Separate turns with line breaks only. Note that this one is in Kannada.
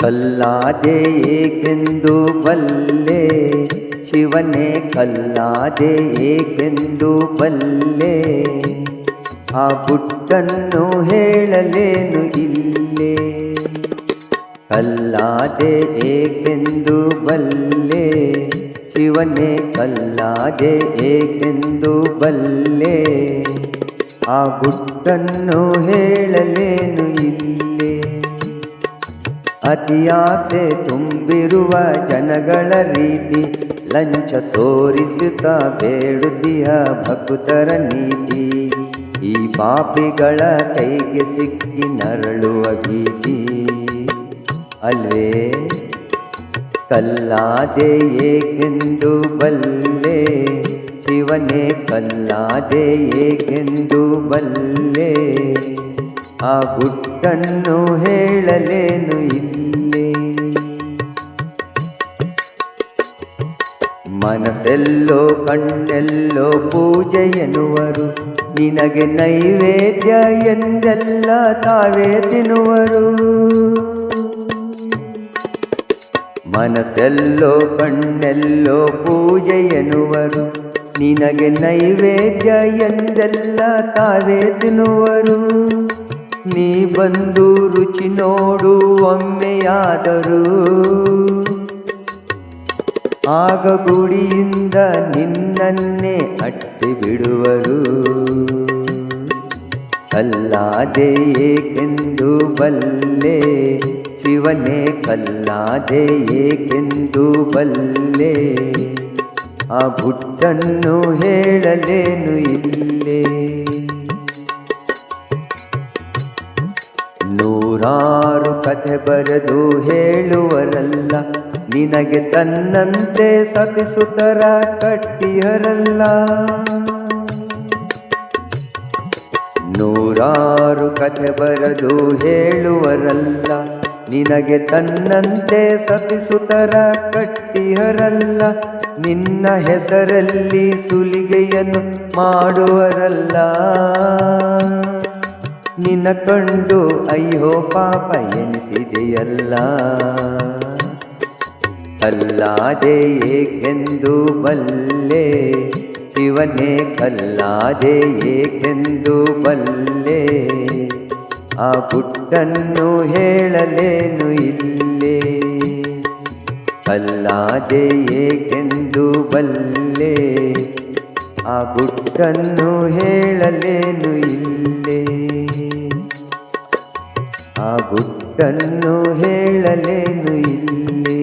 ಕಲ್ಲಾದೆ ಏಕೆಂದು ಬಲ್ಲೆ? ಶಿವನೇ ಕಲ್ಲಾದೆ ಏಕೆಂದು ಬಲ್ಲೆ? ಆ ಗುಟ್ಟನ್ನು ಹೇಳಲೇನು ಇಲ್ಲೇ? ಕಲ್ಲಾದೆ ಏಕೆಂದು ಬಲ್ಲೆ? ಶಿವನೇ ಕಲ್ಲಾದೆ ಏಕೆಂದು ಬಲ್ಲೆ? ಆ ಗುಟ್ಟನ್ನು ಹೇಳಲೇನು ಇಲ್ಲೇ? ಅತಿಯಾಸೆ ತುಂಬಿರುವ ಜನಗಳ ರೀತಿ, ಲಂಚ ತೋರಿಸುತ್ತಾ ಬೇಡುತ್ತಿಯ ಭಕ್ತರ ನೀತಿ. ಈ ಪಾಪಿಗಳ ಕೈಗೆ ಸಿಕ್ಕಿ ನರಳುವ ಭೀತಿ. ಅಲ್ವೇ ಕಲ್ಲಾದೆ ಏಕೆಂದು ಬಲ್ಲೆ? ಶಿವನೇ, ಕಲ್ಲಾದೆ ಏಕೆಂದು ಬಲ್ಲೆ? ಆ ಗುಟ್ಟನ್ನು ಹೇಳಲೇನು ಇಲ್ಲಿ? ಮನಸ್ಸೆಲ್ಲೋ ಕಣ್ಣೆಲ್ಲೋ ಪೂಜೆ ಎನ್ನುವರು, ನಿನಗೆ ನೈವೇದ್ಯ ಎಂದೆಲ್ಲ ತಾವೇ ತಿನ್ನುವರು? ಮನಸ್ಸೆಲ್ಲೋ ಕಣ್ಣೆಲ್ಲೋ ಪೂಜೆ ಎನ್ನುವರು, ನಿನಗೆ ನೈವೇದ್ಯ ಎಂದೆಲ್ಲ ತಾವೇ ತಿನ್ನುವರು? ನೀ ಬಂದು ರುಚಿ ನೋಡು, ಒಮ್ಮೆಯಾದರೂ. ಆಗ ಗುಡಿಯಿಂದ ನಿನ್ನನ್ನೇ ಅಟ್ಟಿ ಬಿಡುವರು ಕಲ್ಲಾದೆ ಏಕೆಂದು ಬಲ್ಲೆ, ಶಿವನೇ ಕಲ್ಲಾದೆ ಏಕೆಂದು ಬಲ್ಲೆ. ಆ ಗುಟ್ಟನ್ನು ಹೇಳಲೇನು ಇಲ್ಲೇ. ನೂರಾರು ಕಥೆ ಬರೆದು ಹೇಳುವರಲ್ಲ. ನಿನಗೆ ತನ್ನಂತೆ ಸತಿಸುತರ ಕಟ್ಟಿಹರಲ್ಲ. ನೂರಾರು ಕಥೆ ಬರೆದು ಹೇಳುವರಲ್ಲ. ನಿನಗೆ ತನ್ನಂತೆ ಸತಿಸುತರ ಕಟ್ಟಿಹರಲ್ಲ. ನಿನ್ನ ಹೆಸರಲ್ಲಿ ಸುಲಿಗೆಯನ್ನು ಮಾಡುವರಲ್ಲ. ನಿನ್ನ ಕಂಡು, ಅಯ್ಯೋ ಪಾಪ ಎನಿಸಿದೆಯಲ್ಲ. ಕಲ್ಲಾದೆ ಏಕೆಂದು ಬಲ್ಲೆ? ಶಿವನೇ ಕಲ್ಲಾದೆ ಏಕೆಂದು ಬಲ್ಲೆ? ಆ ಗುಟ್ಟನ್ನು ಹೇಳಲೇನು ಇಲ್ಲೇ? ಕಲ್ಲಾದೆ ಏಕೆಂದು ಬಲ್ಲೆ? ಆ ಗುಟ್ಟನ್ನು ಹೇಳಲೇನು ಇಲ್ಲೇ? ಆ ಗುಟ್ಟನ್ನು ಹೇಳಲೇನು ಇಲ್ಲಿ?